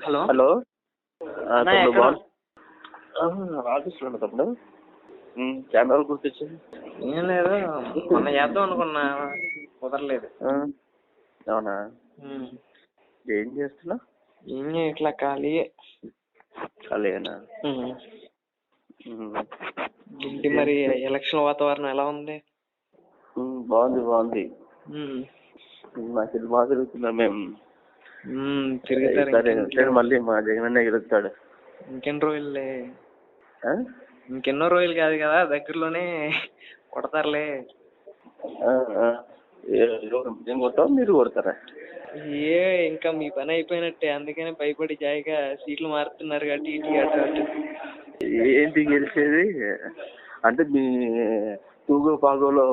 Hello. Hello. ఆఫీస్లో ఉమ్, చాలా రోజులు గుర్తొచ్చింది ఏం లేదు మొన్న చేద్దాం అనుకున్నా కుదరలేదు. అవునా. ఏం చేస్తున్నా ఏం చేయట్లా ఖాళీ ఖాళీనా ఏంటి మరి ఎలక్షన్ వాతావరణం ఎలా ఉంది? బాగుంది బాగుంది. ఇది బాగా తిరుగుతున్నా మేము? తిరుగుతారు మళ్ళీ మా జగన్ అన్న గెలుస్తాడు. ఇంకెన్ని రోజులే? ఇంకెన్నో రోజులు కాదు కదా దగ్గరలోనే కొడతారులే. నేను మీరు కొడతారా? ఏ ఇంకా మీ పని అయిపోయినట్టే అందుకనే భయపడి జాయిగా సీట్లు మారుతున్నారు కాబట్టి ఇటు అటు అటు. ఏంటి గెలిచేది? అంటే మీ తూగో పాగోలో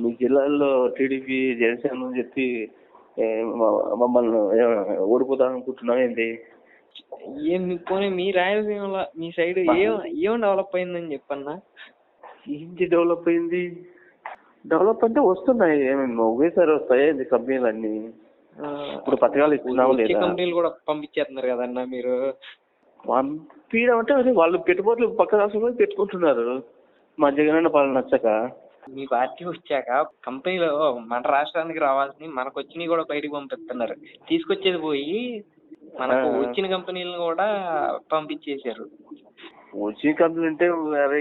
మీ జిల్లాల్లో టీడీపీ జనసేన అని చెప్పి మమ్మల్ని ఏ- ఓడిపోతాం అనుకుంటున్నాం ఏంటి ఏం పోనీ మీ రాయలసీమలో మీ సైడ్ ఏం ఏం డెవలప్ అయిందని చెప్పన్నా? ఏంటి డెవలప్ అయింది? డెవలప్ అంటే వస్తున్నాయి ఏమేమి ఒకేసారి వస్తాయి ఏంటి కంపెనీలు అన్ని ఇప్పుడు పథకాలు ఇస్తున్నావా లేదా? కంపెనీలు కూడా పంపించేస్తున్నారు కదన్నా మీరు? పంపించడం అంటే వాళ్ళు పెట్టుబడులు పక్క రాష్ట్రంలో పెట్టుకుంటున్నారు. మా జగనన్న పాలన నచ్చక. మీ పార్టీ వచ్చాక కంపెనీలు మన రాష్ట్రానికి రావాల్సినవి మనకు వచ్చినవి కూడా బయటకు పంపిస్తున్నారు. తీసుకొచ్చేది పోయి మనకు. వచ్చిన కంపెనీలను కూడా పంపించేశారు. వచ్చే కంపెనీ అంటే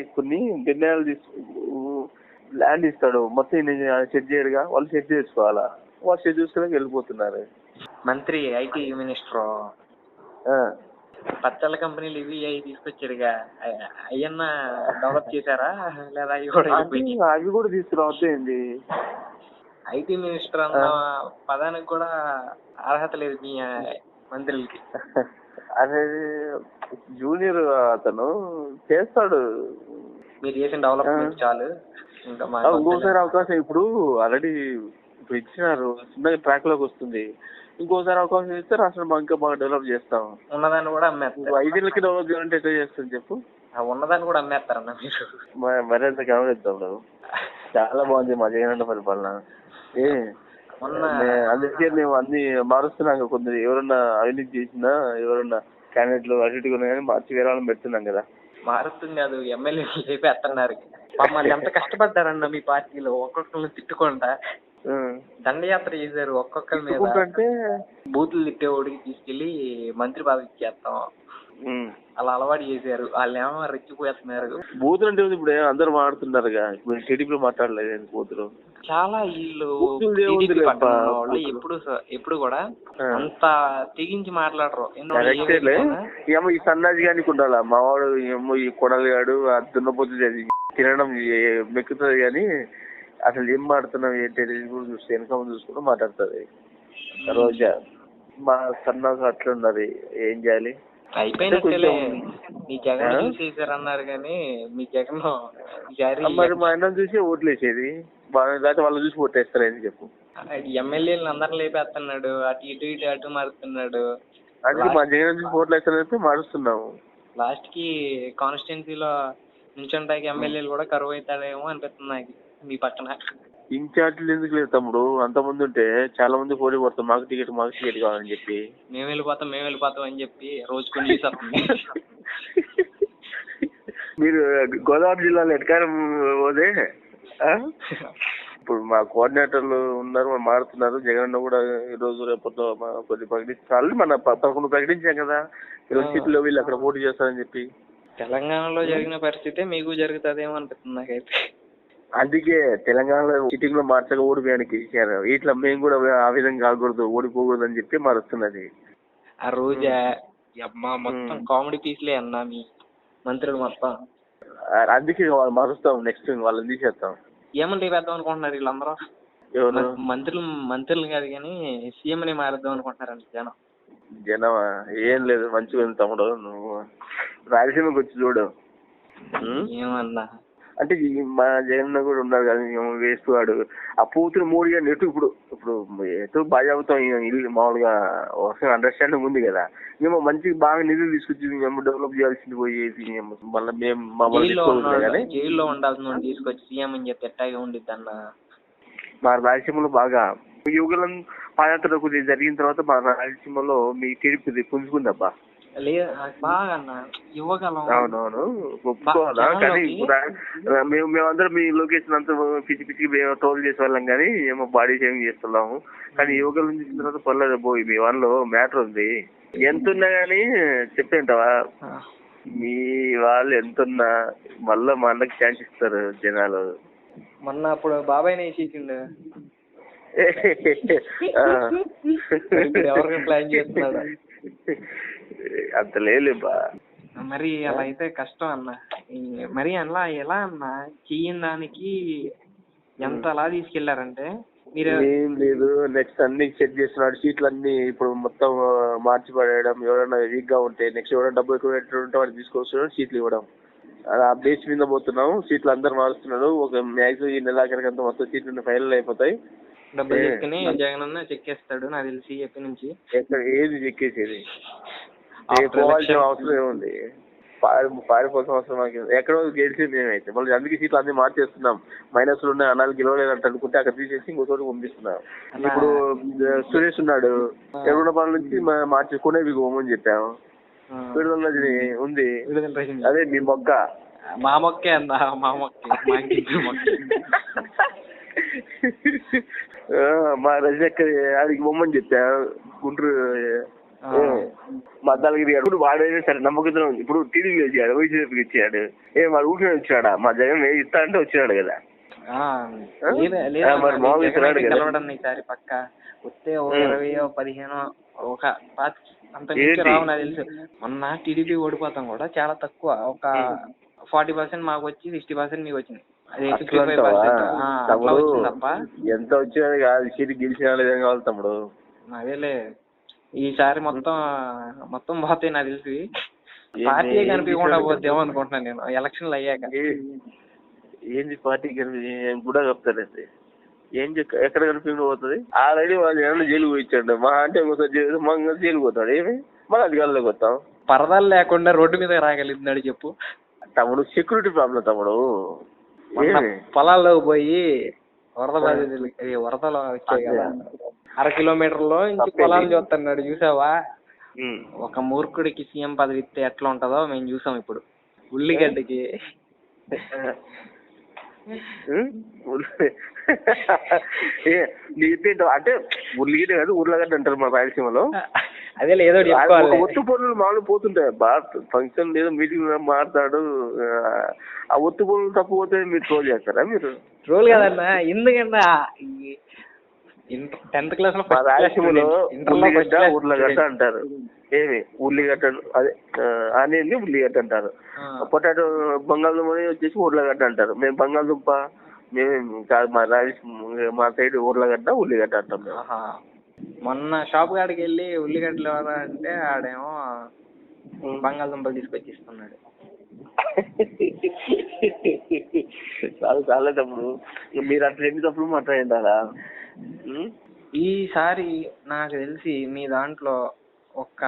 కొన్ని నిర్ణయాలు తీసుకు ల్యాండ్ ఇస్తాడు. మొత్తం సెట్ చేయడుగా? వాళ్ళు సెట్ చేసుకోవాలా? వాళ్ళు సెట్ చేసుకుని వెళ్ళిపోతున్నారు. మంత్రి ఐటీ మినిస్టర్. పచ్చళ్ళ కంపెనీలు ఇవి అవి తీసుకొచ్చారుగా. అయ్యన్నా డెవలప్ చేశారా? లేదా అవి కూడా అవి కూడా తీసుకురావద్దు ఏంది ఐటీ మినిస్టర్ అన్న పదానికి కూడా అర్హత లేదు మీ మంత్రులకి. అదే జూనియర్ అతను చేస్తాడు. మీరు చేసిన డెవలప్మెంట్ చాలు. ఇంకా ఇంకోసారి అవకాశం ఇప్పుడు ఆల్రెడీ ఇప్పుడు ఇచ్చినారు. చిన్నగా ట్రాక్లోకి వస్తుంది. ఇంకోసారి అవకాశం ఇస్తే రాష్ట్రం ఇంకా బాగా డెవలప్ చేస్తాం ఉన్నదాన్ని కూడా అమ్మేస్తారు. ఐదేళ్ళకి డెవలప్ చేయాలంటే ఎట్లా చేస్తాను చెప్పు? ఆ ఉన్నదాన్ని కూడా అమ్మేస్తారన్న మీరు. మ- మరింత గమనిద్దాం నువ్వు? చాలా బాగుంది మా జగనన్న పరిపాలన. ఏ మొన్న నే- అందుకే మేము అన్ని మారుస్తున్నాం కదా కొందరు. ఎవరన్నా అవినీతి చేసినా ఎవరన్నా క్యాండిడేట్లు అటు ఇటు ఉన్నా కానీ మార్చి వేరే వాళ్ళని పెడుతున్నాం కదా. మారుతుంది కాదు ఎమ్మెల్యే లేపేస్తున్నారు. మమ్మల్ని ఎంత కష్టపడ్డారన్న మీ పార్టీలో? ఒక్కొక్కరిని తిట్టుకుంటా. దండయాత్ర చేశారు ఒక్కొక్కరి మీద. ఎందుకంటే బూతులు తిట్టేవాడికి తీసుకెళ్ళి మంత్రి పదవి ఇచ్చేస్తాం. అలా అలవాటు చేశారు. వాళ్ళు ఏమో రెచ్చిపోతున్నారు బూతులు అంటే ఇప్పుడు? అందరూ మాట్లాడుతున్నారుగా. ఇప్పుడు టీడీపీలో మాట్లాడలేదు బూతులు? చాలా వీళ్ళు వాళ్ళు. ఎప్పుడు ఎప్పుడు కూడా. అంత తెగించి మాట్లాడరు. ఏమో ఈ సన్నాజి గానికి ఉండాలా? మావాడు ఏమో ఈ కొడలిగాడు ఆ దున్నపోతు తినడం మెక్కుతుంది కానీ అసలు ఏం మాడుతున్నావు ఏంటి కూడా చూస్తే వెనక చూసుకుంటూ మాట్లాడుతుంది. రోజా మా సన్నాసు అట్లా ఉన్నది. ఏం చేయాలి? అయిపోయినట్టేలే కొంచెం- మీ జగన్ ఆ? చూసేసారు అన్నారు కానీ మీ జగన్ మరి మా అన్నం చూసి ఓట్లు వేసేది బాగా లేకపోతే వాళ్ళు చూసి ఓటేస్తారు అని చెప్పు ఎమ్మెల్యేలను అందరిని లేపేస్తున్నాడు. అటు ఇటు ఇటు అటు మారుతున్నాడు అందుకే మా జగన్ చూసి ఓట్లు వేస్తారని మారుస్తున్నాము. లాస్ట్కి కాన్స్టిట్యున్సీలో నుంచుంటాకి ఎమ్మెల్యేలు కూడా కరువు అవుతాడేమో అనిపిస్తుంది నాకు. మీ పక్కన. ఇన్ఛార్జీలు ఎందుకు లేదు తమ్ముడు? అంత మంది ఉంటే చాలా మంది పోటీ పడతాం మాకు టికెట్ మాకు టికెట్ కావాలని చెప్పి. మేము వెళ్ళిపోతాం మేము వెళ్ళిపోతాం అని చెప్పి రోజు కొన్ని మీరు గోదావరి జిల్లాలో ఎటకారం ఆ? ఇప్పుడు మా కోఆర్డినేటర్లు ఉన్నారు మారుతున్నారు. జగన్ అన్న కూడా ఈ రోజు రేపట్లో మా కొద్ది ప్రకటించాలి మన పదకొండు ప్రకటించాం కదా. ఇరవై. సీట్లు వీళ్ళు అక్కడ పోటీ చేస్తారని చెప్పి. తెలంగాణలో జరిగిన పరిస్థితే మీకు జరుగుతుందేమో అనిపిస్తుంది నాకైతే. అందుకే తెలంగాణలో సిటీలో మార్చక ఓడిపోయానికి ఇట్లా మేము కూడా ఆ విధంగా కాకూడదు ఓడిపోకూడదు అని చెప్పి మారుస్తున్నది. ఆ రోజా అమ్మా మొత్తం. కామెడీ పీస్లే అన్నా మీ మంత్రులు మొత్తం. అందుకే వాళ్ళు మారుస్తాం నెక్స్ట్ వాళ్ళని తీసేస్తాం ఏమని లేపేద్దాం అనుకుంటున్నారు వీళ్ళందరూ. మంత్రులు మంత్రులు కాదు కానీ సీఎంని మారేద్దాం అనుకుంటున్నారంట జనం. జనం ఏం లేదు మంచిగా ఉంది తమ్ముడు నువ్వు. రాయలసీమకి వచ్చి చూడు? ఏమన్నా? అంటే మా జగన్ కూడా ఉన్నారు కదా వేస్ట్ వాడు. ఆ పూతులు మూడు కానీ ఎటు ఇప్పుడు ఇప్పుడు ఎటు బాగా అవుతాం ఇల్లు మామూలుగా ఒక అండర్స్టాండింగ్ ఉంది కదా. మేము మంచి బాగా నిధులు తీసుకొచ్చి మేము డెవలప్ చేయాల్సింది పోయేసి మళ్ళీ మేము మమ్మల్ని జైల్లో ఉండాల్సిన తీసుకొచ్చి సీఎం అని చెప్పి ఎట్టాగే ఉండిద్ది అన్న. మా రాయలసీమలో బాగా యువకులను పాదయాత్ర కొద్దిగా జరిగిన తర్వాత మా రాయలసీమలో మీ టీడీపీ పుంజుకుందబ్బా లేదు బాగా అన్న ఇవ్వగలం. అవునవును. ఒప్పుకోవాలా? కానీ మేము మేమందరం మీ లొకేషన్ అంతా పిచ్చి పిచ్చికి మేము ట్రోల్ చేసే వాళ్ళం కానీ ఏమో బాడీ షేమింగ్ చేస్తున్నాము. కానీ యువకుల నుంచి తర్వాత పర్లేదు పోయి మీ వాళ్ళలో మ్యాటర్ ఉంది. ఎంత ఉన్నా కానీ చెప్పేంటావా ఆ, మీ వాళ్ళు ఎంత ఉన్నా మళ్ళా మా అన్నకి ఛాన్స్ ఇస్తారు జనాలు. మొన్న అప్పుడు బాబాయ్. ఇప్పుడు ఎవరికి ప్లాన్ చేస్తున్నాడు? అంత లేలేబ్బా మరి అలా అయితే కష్టం అన్న. మరి అలా ఎలా అన్న? చెయ్యని దానికి ఎంత అలా తీసుకెళ్ళారంటే మీరు ఏం లేదు నెక్స్ట్ అన్ని చెక్ చేస్తున్నాడు సీట్లు అన్ని ఇప్పుడు మొత్తం మార్చి పడేయడం ఎవరైనా వీక్గా ఉంటే నెక్స్ట్ ఎవరైనా డబ్బు ఎక్కువ ఉంటే వాడిని తీసుకొస్తున్నాడు సీట్లు ఇవ్వడం. అలా ఆ బేస్ మీద పోతున్నాం సీట్లు అందరు మారుస్తున్నారు ఒక మ్యాక్సిమం ఈ నెలాఖరికంతా మొత్తం సీట్లు ఫైనల్ అయిపోతాయి. డబ్బులు తీసుకుని జగన్ చెక్కేస్తాడు నాకు తెలిసి ఎప్పటి నుంచి. ఎక్కడ ఏది చెక్కేసేది అవసరం ఏముంది? పారిపోవాల్సిన అవసరం మాకు? ఎక్కడో గెలిచింది మేమైతే మళ్ళీ అందుకే సీట్లు అన్ని మార్చేస్తున్నాం. మైనస్లో ఉన్నాయి అనాలు గెలవలేదంట అనుకుంటే అక్కడ తీసేసి ఇంకో చోటు పంపిస్తున్నాం. ఇప్పుడు సురేష్ ఉన్నాడు. ఎరువులపాలెం నుంచి మా- మార్చి కొనేవి పోమని చెప్పాము ఆ, విడుదల ఉంది. అదే మీ మొక్క మా మొక్కే అన్న మా మొక్కే. మా రజక్క ఆడికి బొమ్మని చెప్పా. గుంటూరు ఆ. ఏ, మా అద్దాలగిరి గారు వాడైనా సరే నమ్మకంతో ఉంది. ఇప్పుడు టీడీపీ వచ్చాడు వైసీపీకి ఇచ్చాడు ఏ వాడు ఊరికే వచ్చాడా? మా జగన్ ఏ ఇస్తా అంటే వచ్చినాడు కదా. మరి కదా. ఈసారి పక్క. వస్తే. ఇరవయో పదిహేనో ఒక అంత మించి ఏంటి? రావు నాకు తెలుసు. మొన్న టీడీపీ ఓడిపోతాం కూడా చాలా తక్కువ. ఒక ఫార్టీ పర్సెంట్ మాకు వచ్చి సిక్స్టీ పర్సెంట్ మీకు వచ్చింది. ఎంత వచ్చినా కాదు సీటు గెలిచినా లేదని కావాలి తమ్ముడు. అదేలే. ఈసారి మొత్తం మొత్తం పోతాయి నాకు తెలిసి? పార్టీ కనిపించకుండా? పోతేమో అనుకుంటున్నాను నేను. ఎలక్షన్లు అయ్యాక. ఏంది పార్టీ కూడా చెప్తారండి ఏం ఎక్కడ కనిపించకుండా పోతుంది? ఆల్రెడీ వాళ్ళు ఏమన్నా జైలు పోయించాడు మా అంటే ఒకసారి జైలు మా జైలు పోతాడు. ఏమి? మళ్ళీ అధికారంలోకి వస్తాం. పరదాలు లేకుండా రోడ్డు మీద రాగలిగినాడు చెప్పు. తమ్ముడు సెక్యూరిటీ ప్రాబ్లం తమ్ముడు. మొన్న ఏమి? పొలాల్లో పోయి వరద బాధితులు వరదలు వచ్చాయి కదా. అర కిలోమీటర్లో ఇంటి తప్పేంటి? పొలాలు చూస్తున్నాడు చూసావా. ఒక మూర్ఖుడికి సీఎం పదవి ఇస్తే ఎట్లా ఉంటుందో మేము చూసాం ఇప్పుడు. ఉల్లిగడ్డకి. అంటే ఉర్లిగడ్డ కాదు ఉర్లగడ్డ అంటారు మా రాయలసీమలో. అదే ఏదో చెప్పుకోవాలి. ఒత్తు పనులు మామూలు పోతుంటాయి. బా ఫంక్షన్ లేదా మీటింగ్ మాట్లాడు ఆ ఒత్తు పనులు తప్పు పోతే మీరు ట్రోల్ చేస్తారా మీరు? రోల్ కదన్నా ఎందుకంటే టెన్త్ క్లాస్లో రాయలసీమలో ఉల్లిగడ్డ ఉర్లగడ్డ అంటారు. ఏమి? ఉల్లిగడ్డ అదే ఆనియన్ని ఉల్లిగడ్డ అంటారు. పొటాటో బంగాళదుంప వచ్చేసి ఉర్లగడ్డ అంటారు. మేము బంగాళదుంప మేము కాదు మా రాయలసీమ మా సైడ్ ఉర్లగడ్డ ఉల్లిగడ్డ అంటాం మేము. మొన్న షాప్ కాడికి వెళ్ళి ఉల్లిగడ్డలు ఎవరా అంటే ఆడేమో బంగాళదుంపలు తీసుకొచ్చి ఇస్తున్నాడు చాలా చాలా తప్పుడు మీరు అట్లా ఎన్ని తప్పుడు మాట్లాడారా ఈసారి నాకు తెలిసి మీ దాంట్లో ఒక్క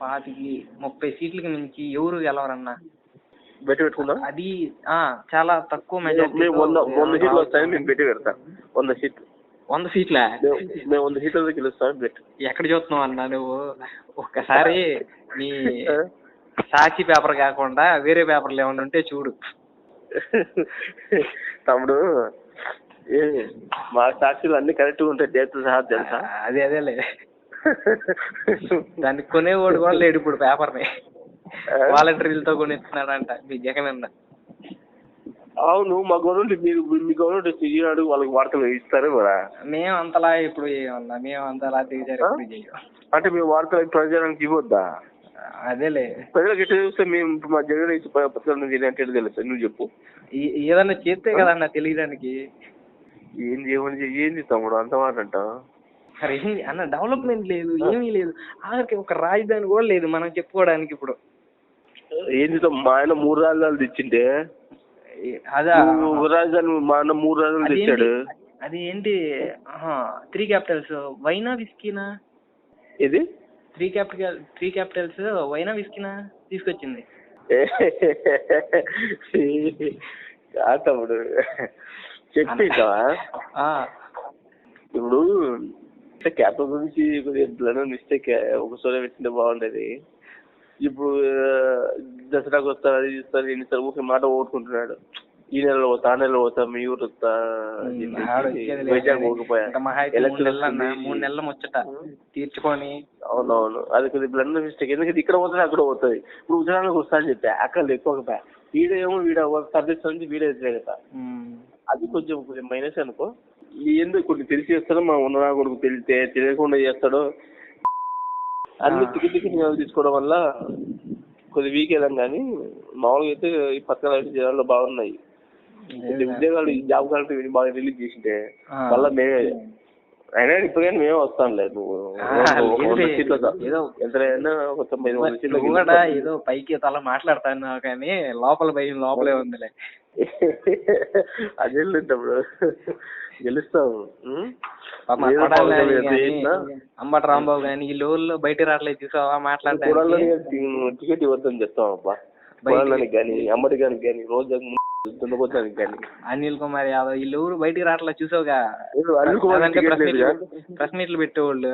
పాతికి ముప్పై సీట్లకి మించి ఎవరు గెలవరన్నా? బెట్టి పెట్టుకుందాం. అది ఆ చాలా తక్కువ మేము వంద వంద సీట్లు మెజారిటీ వస్తాయని మేము పెట్టి పెడతాం. వంద సీట్లు. వంద సీట్లా? మేము- వంద సీట్లతో గెలుస్తాం బెట్ ఎక్కడ చూస్తున్నావు అన్నా నువ్వు? ఒక్కసారి నీ సాక్షి పేపర్ కాకుండా వేరే పేపర్లు ఏమైనా ఉంటే చూడు. తమ్ముడు మా సాక్షులు అన్ని కరెక్ట్గా ఉంటాయి డేట్తో సహా తెలుసా? అదే అదేలే. దాన్ని కొనేవాడు కూడా లేడు ఇప్పుడు పేపర్ని. వాలంటీర్లతో కొనిస్తున్నాడంట మీ జగన్ అన్న. అవును మా గవర్నమెంట్ మీరు మీ గవర్నమెంట్ ఈనాడు వాళ్ళకి వార్తలు ఇస్తారు కదా మేము అంతలా ఇప్పుడు చేయమన్నా మేము అంతలా దిగజారి అంటే మేము వార్తలు ప్రజలకు ఇవ్వద్దా? అదేలే. ప్రజలకు ఎట్లా చూస్తే మేము మా జగన్ ఇచ్చి ప- పథకాలు నుంచి అంటే ఎట్లా తెలుస్తుంది నువ్వు చెప్పు. ఏదన్నా చేస్తే కదన్నా తెలియడానికి. ఏంది ఏమని ఏంది తమ్ముడు అంత మాట అంటావు? మరి ఏం అన్న డెవలప్మెంట్ లేదు ఏమీ లేదు. ఆఖరికి ఒక రాజధాని కూడా లేదు మనం చెప్పుకోవడానికి ఇప్పుడు. ఏంది తమ్ముడు? మా ఆయన మూడు రాజధానులు ఏ- అదా. నువ్వు రాజధాని మా అన్న మూడు రాజధానులు తెచ్చాడు. అది ఏంటి త్రీ క్యాపిటల్స్ వైనా విస్కీనా ఇది త్రీ క్యాపిటల్ త్రీ క్యాపిటల్స్ వైనా విస్కీనా తీసుకొచ్చింది. తమ్ముడు. చెప్పేసావా ఆ, ఇప్పుడు అంటే క్యాపిటల్ గురించి బ్లడ్ మిస్టేక్ ఒకసారి పెట్టింటే బాగుండేది. ఇప్పుడు దసరాకు వస్తారు అది ఇస్తారు ఎన్నిసార్లు ఊరికే మాట ఓడుకుంటున్నాడు ఈ నెలలో పోతా ఆ నెలలో పోతా మీ ఊరు వస్తా వైజాగ్ మూడు నెలలు ముచ్చట. తీర్చుకొని. అవునవును. అది కొద్దిగా బ్లడ్ మిస్టేక్ ఎందుకంటే ఇక్కడ పోతుంది అక్కడ పోతుంది. ఇప్పుడు ఉదాహరణకు వస్తా అని చెప్పా. అక్కడ ఎక్కువ వీడేమో వీడ సర్వీస్ నుంచి వీడే వ్యతిరేకత ఉమ్. అది కొంచెం కొంచెం మైనస్ అనుకో. ఎందుకు కొన్ని తెలిసి చేస్తాడో మా ఉన్న కొడుకు తెలితే తెలియకుండా చేస్తాడో. అన్ని టికెట్ నెలలు తీసుకోవడం వల్ల కొద్ది వీక్ అయ్యాం కానీ మామూలుగా అయితే ఈ పక్కన జనాల్లో బాగున్నాయి. ఉద్యోగాలు ఈ జాబ్ కార్డు బాగా రిలీజ్ చేసింటే. మళ్ళీ మేమే అయినా ఇప్పుడు కానీ మేమే వంద లేదు, కూడా ఏదో పైకి తల మాట్లాడుతున్నావు కానీ లోపల భయం లోపలే ఉందిలే. అదే తమ్ముడు గెలుస్తాం. అంబటి రాంబాబు కానీ ఈ లోళ్ళు బయట రావట్లేదు చూసావా మాట్లాడడానికి టికెట్ ఇవ్వద్దని చెప్తాం అబ్బా. కానీ కానీ రోజు దున్నపోతానికి కానీ అనిల్ కుమార్ యాదవ్ వీళ్ళు ఎవరు బయటికి రావట్లేదు చూసావుగా. అనిల్ కుమార్ ప్రెస్? మీట్లు ప్రెస్ మీట్లు పెట్టేవాళ్ళు.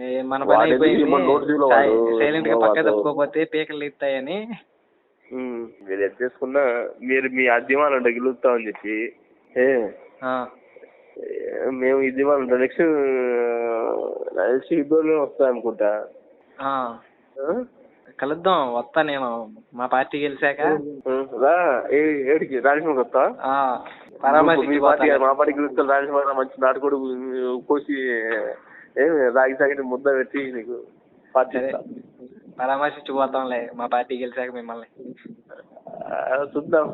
ఏ, మన పని అయిపోయింది. వాడు- సైలెంట్గా పక్క వాడు- తప్పుకోపోతే పీకలు ఇస్తాయని. మీరు ఎంత చేసుకున్నా మీరు మీ అధ్యమాలు అంటే గెలుస్తామని చెప్పి. ఏ. ఆ, ఏ, మేము ఇది మన నెక్స్ట్ నెక్స్ట్ ఇద్దరు వస్తాం అనుకుంటా. ఆ, ఆ? కలుద్దాం వస్తా నేను. మా పార్టీ గెలిచాక. రా ఏ ఏడికి? రాజమండ్రి వస్తా ఆ, మీ పరామర్శించి పార్టీ పోతాను. మా పార్టీ రాజమండ్రి మంచి నాటుకోడు కోసి రాగి సాగిన ముద్ద పెట్టి నీకు పార్టీ సరే. ఇస్తా. పరామర్శించి పోతాంలే మా పార్టీ గెలిచాక మిమ్మల్ని. ఆ, చూద్దాం.